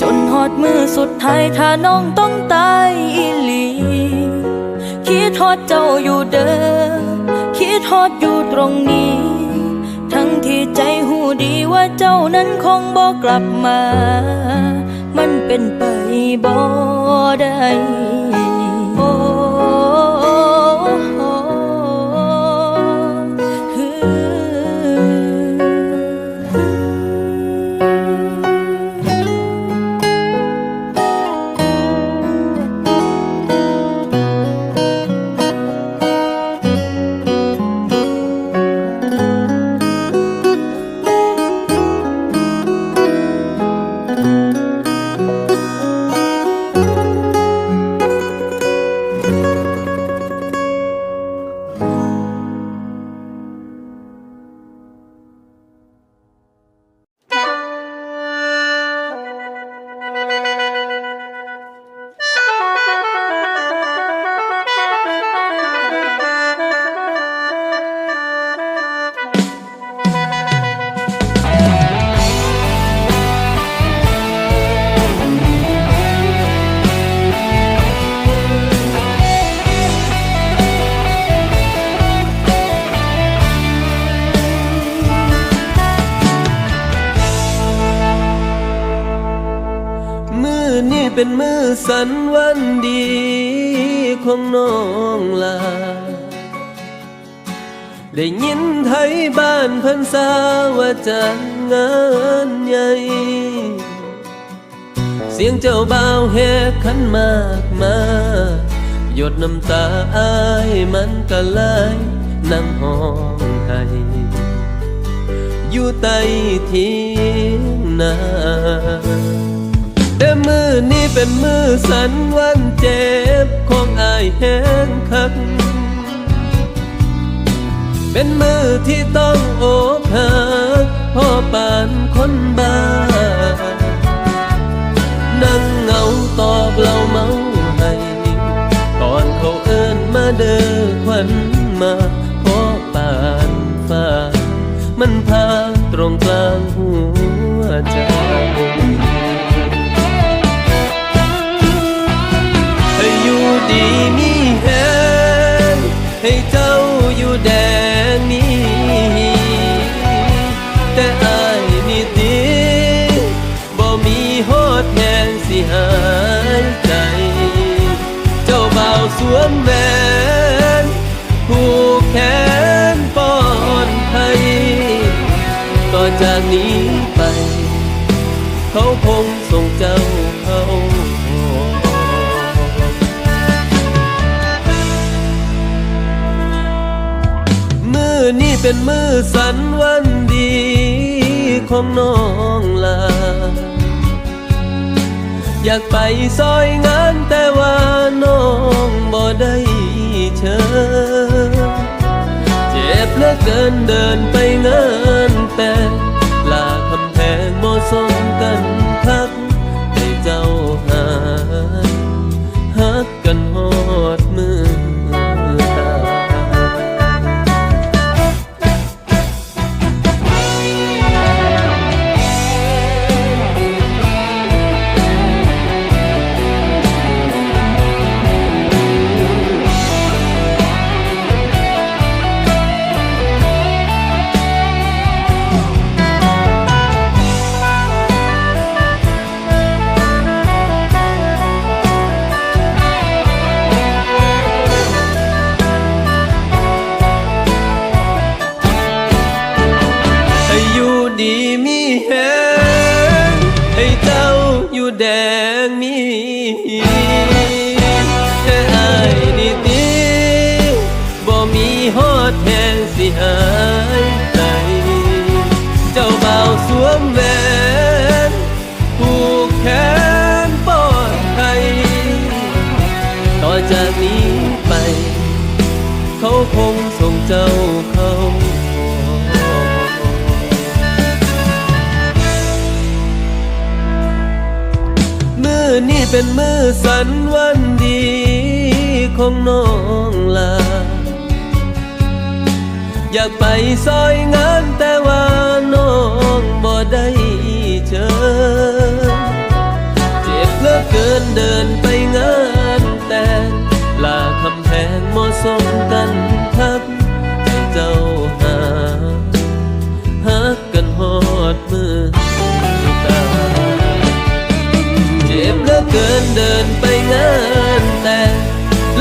จนหอดมือสุดท้ายถ้าน้องต้องตายอีหลี คิดทอดเจ้าอยู่เด้อคิดทอดอยู่ตรงนี้ ทั้งที่ใจหูดีว่าเจ้านั้นคงบอกกลับมา มันเป็นไปบ่ได้โอ้ เป็นมือสันวันดีของน้องลา ได้ยินไทยบ้านพันสาว่าจัดงานใหญ่เสียงเจ้าบ่าวแหกขันมากมา หยดน้ำตาอายมันก็ไหลนั่งห้องไห้อยู่ใต้เทียงนา แต่มือนี้เป็นมือสันวันเจ็บของอายแห้งคัก เป็นมือที่ต้องโอกหักพ่อปานคนบ้า นั่งเงาตอกเหล่าเมาให้ ตอนเขาเอิ้นมาเด้อควันมา จากนี้ไป เขาคงส่งเจ้าเข้ามือนี่เป็นมือสันวันดีของน้องลา อยากไปซอยงานแต่ว่าน้องบ่ได้เชิญเจ็บเหลือเกินเดินไปงานแต่ สันวันดีของน้องลา อยากไปซอยงานแต่ว่าน้องบ่ได้เจอ เจ็บเลือเกินเดินไปงานแต่ลาคำแพงมอส่งกัน เกินเดินไปเงินแต่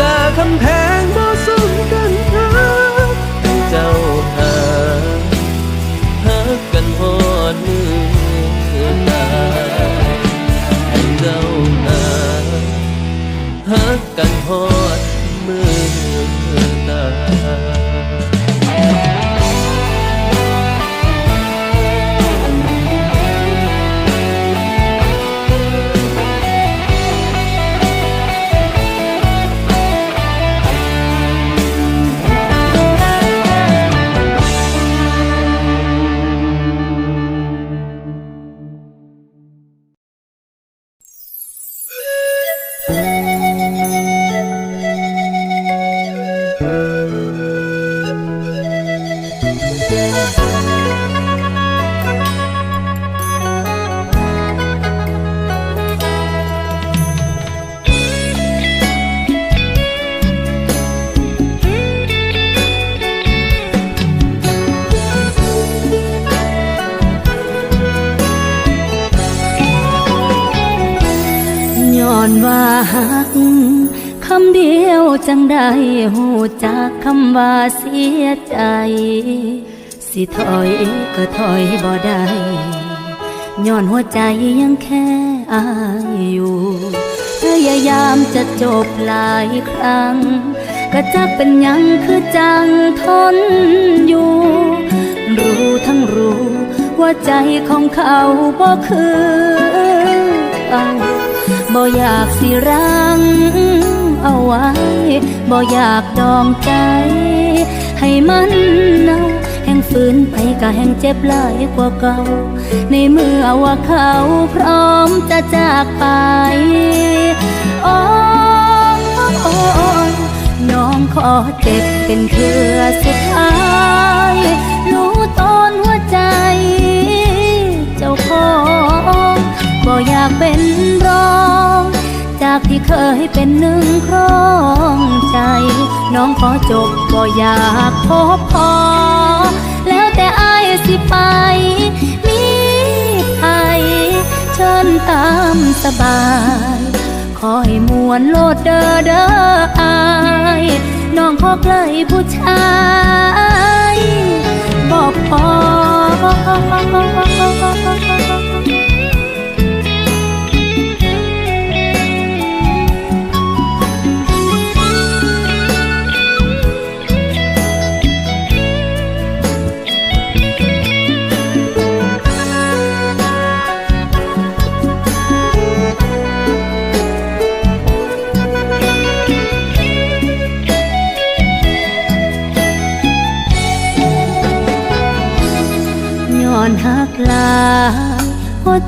ลาคำแพง จังได้หูจากคำว่าเสียใจ สิถอยก็ถอยบ่ได้ย้อนหัวใจยังแค่อายอยู่พยายามจะจบหลายครั้ง ก็จักเป็นยังคือจังทนอยู่ รู้ทั้งรู้ว่าใจของเขาบ่คือเอาบ่อยากสิรัง เอาไว้ บ่อยากดองใจ ให้มันเนาแห่งฝืนไปก็แห่งเจ็บหลายกว่าเก่า ในเมื่อว่าเขาพร้อมจะจากไปโอ้โอ้น้องขอเจ็บเป็นเครือสุดท้ายรู้ตอนหัวใจ เจ้าของบ่อยากเป็นรอง จากที่เคยเป็นหนึ่งครองใจ น้องขอจบบ่อยากพบพอ แล้วแต่อายสิไป มีใครเชิญตามสบาย ขอให้มวนโลดเด้อเด้ออาย น้องขอใกล้ผู้ชายบอกพอ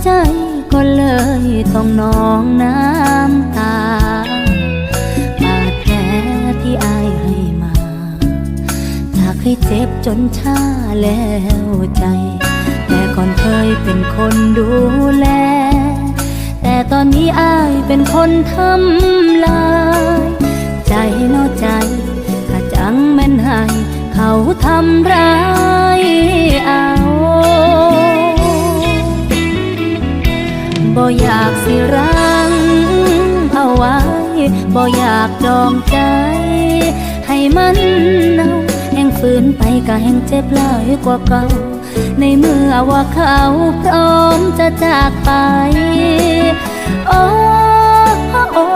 ใจก็เลยต้องนองน้ำตาบาดแผลที่อายให้มาจากให้เจ็บจนชาแล้วใจ แต่ก่อนเคยเป็นคนดูแล แต่ตอนนี้อายเป็นคนทำลาย ใจนอใจข้าจังแม่นให้เขาทำร้ายเอา บ่อยากสิรังเอาไว้ บ่อยากดองใจ ให้มันเนาแห่งฝืนไปก็แห่งเจ็บหลายกว่าเก่า ในเมื่อว่าเขาพร้อมจะจากไป โอ้โอ้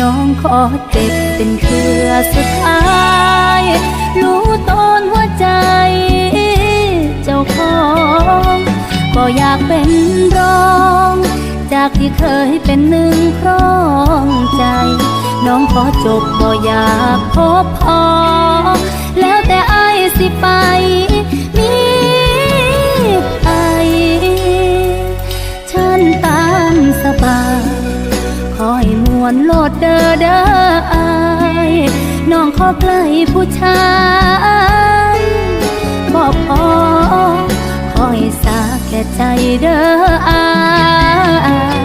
น้องขอเจ็บเป็นเครือสุดท้ายรู้ ก็อยากเป็นรอง จากที่เคยเป็นหนึ่งครองใจ น้องขอจบบ่อยากพบพอ แล้วแต่ไอสิไป มีไปเชิญตามสบายคอยมวนโลดเด้อเด้ออน้องขอใกล้ผู้ชายบอกพอคอ ใจเด้ออา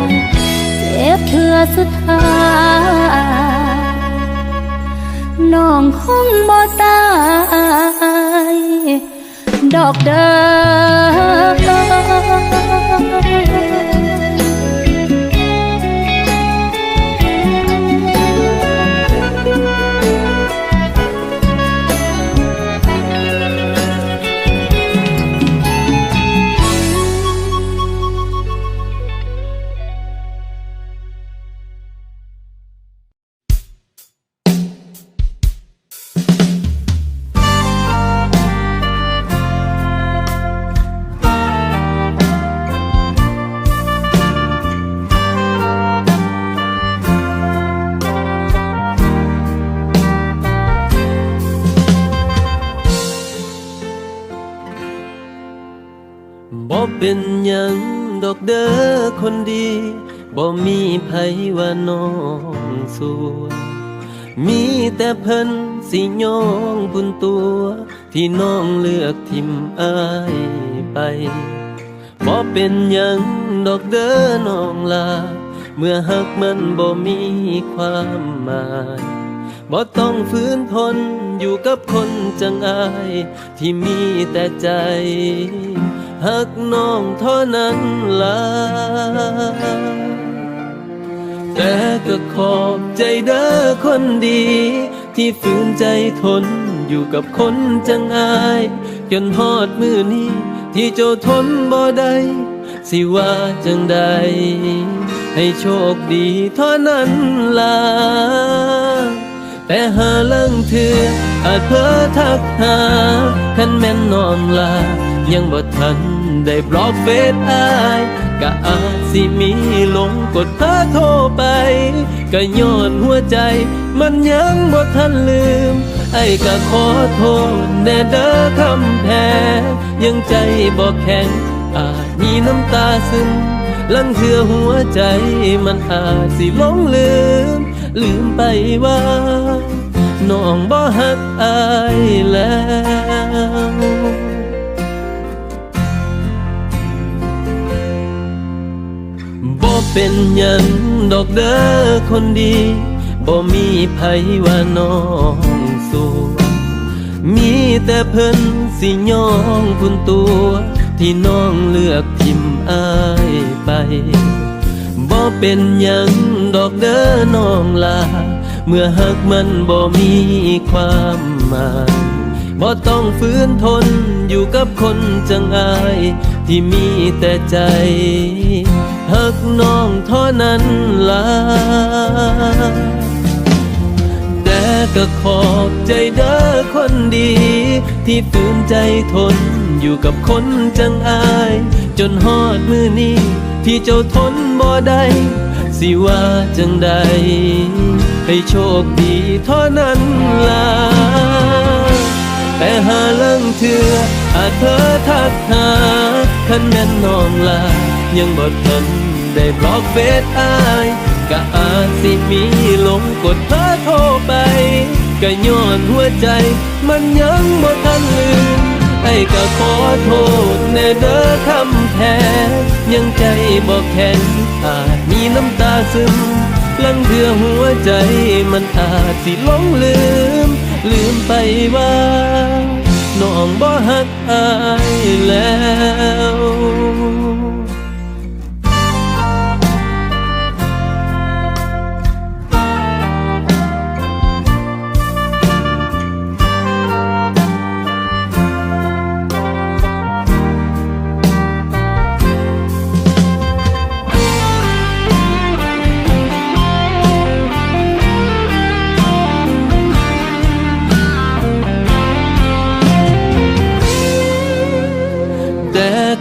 ยเจ็บเธอสุดท้ายน้องคงบ่ตาย ดอกเด้อ เป็นหยังดอกเด้อคนดีบ่มีไผว่าน้องสัวมีแต่เพิ่นสิยองบุญตัว ที่น้องเลือกทิมอายไปบ่เป็นหยังดอกเด้อน้องลา เมื่อหักมันบ่มีความหมายบ่ต้องฝืนทนอยู่กับคนจังอาย ที่มีแต่ใจ หักน้องเท่านั้นล่ะแต่ก็ขอบใจเด้อคนดี ที่ฝืนใจทนอยู่กับคนจังอายจนฮอดมือนี้ ที่เจ้าทนบ่ได้สิว่าจังใด ให้โชคดีเท่านั้นล่ะแต่หาลังเถืออาจเพ้อทักหาคันแม่นนองลา ยังบ่ทันได้บล็อกเฟซอายก็อาจสิมีหลงกดเพ้อโทรไปก็ย้อนหัวใจ มันยังบ่ทันลืม ไอ้ก็ขอโทษแน่เด้อคำแพ้ยังใจบ่แข็งอาจมีน้ำตาซึมลังเถือหัวใจมันอาจสิหลงลืม ลืมไปว่าน้องบ่ฮักอายแล้ว บ่เป็นหยังดอกเด้อคนดีบ่มีไผว่าน้องสัวมีแต่เพิ่นสิยองคุณตัว ที่น้องเลือกทิมอายไปบ่เป็นหยังดอกเด้อน้องลา เมื่อหักมันบ่มีความหมายบ่ต้องฝืนทนอยู่กับคนจังอาย ที่มีแต่ใจ หักน้องเท่านั้นล่ะแต่ก็ขอบใจเด้อคนดี ที่ฝืนใจทนอยู่กับคนจังอาย จนฮอดมือนี้ ที่เจ้าทนบ่ได้สิว่าจังใด ให้โชคดีเท่านั้นล่ะแต่หาลังเถืออาจเธอทักหาคันแม่นน้องลา ยังบ่ทันได้บล็อกเฟซอายก็อาจสิมีหลงกดเพ้อโทรไปก็ย้อนหัวใจ มันยังบ่ทันลืมไอ้ก็ขอโทษแน่เด้อคำแพ้ยังใจบ่แข็งอาจมีน้ำตาซึมลังเถือหัวใจมันอาจสิหลงลืม ลืมไปว่าน้องบ่ฮักอายแล้ว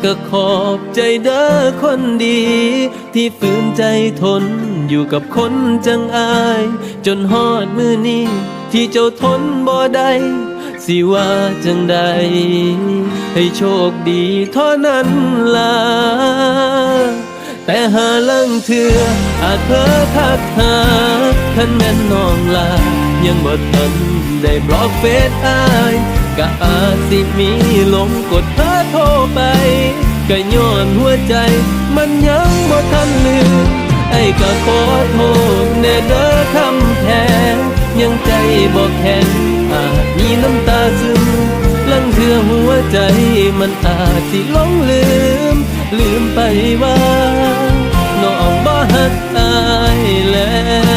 ก็ขอบใจเด้อคนดี ที่ฝืนใจทนอยู่กับคนจังอาย จนฮอดมือนี้ ที่เจ้าทนบ่ได้สิว่าจังใด ให้โชคดีเท่านั้นล่ะแต่หาลังเถืออาจเพ้อทักหาคันแม่นน้องลายังบ่ทันได้บล็อกเฟซอายก็อาจสิมีลงกดเพ้อ โทรไปก็ย้อนหัวใจ มันยังบ่ทันลืมไอ้ก็ขอโทษแน่เด้อทำแท้ยังใจบ่แข็งอาจมีน้ำตาซึมลังเทือหัวใจมันอาจสิลงลืม ลืมไปว่าน้องบ่ฮักอายแล้ว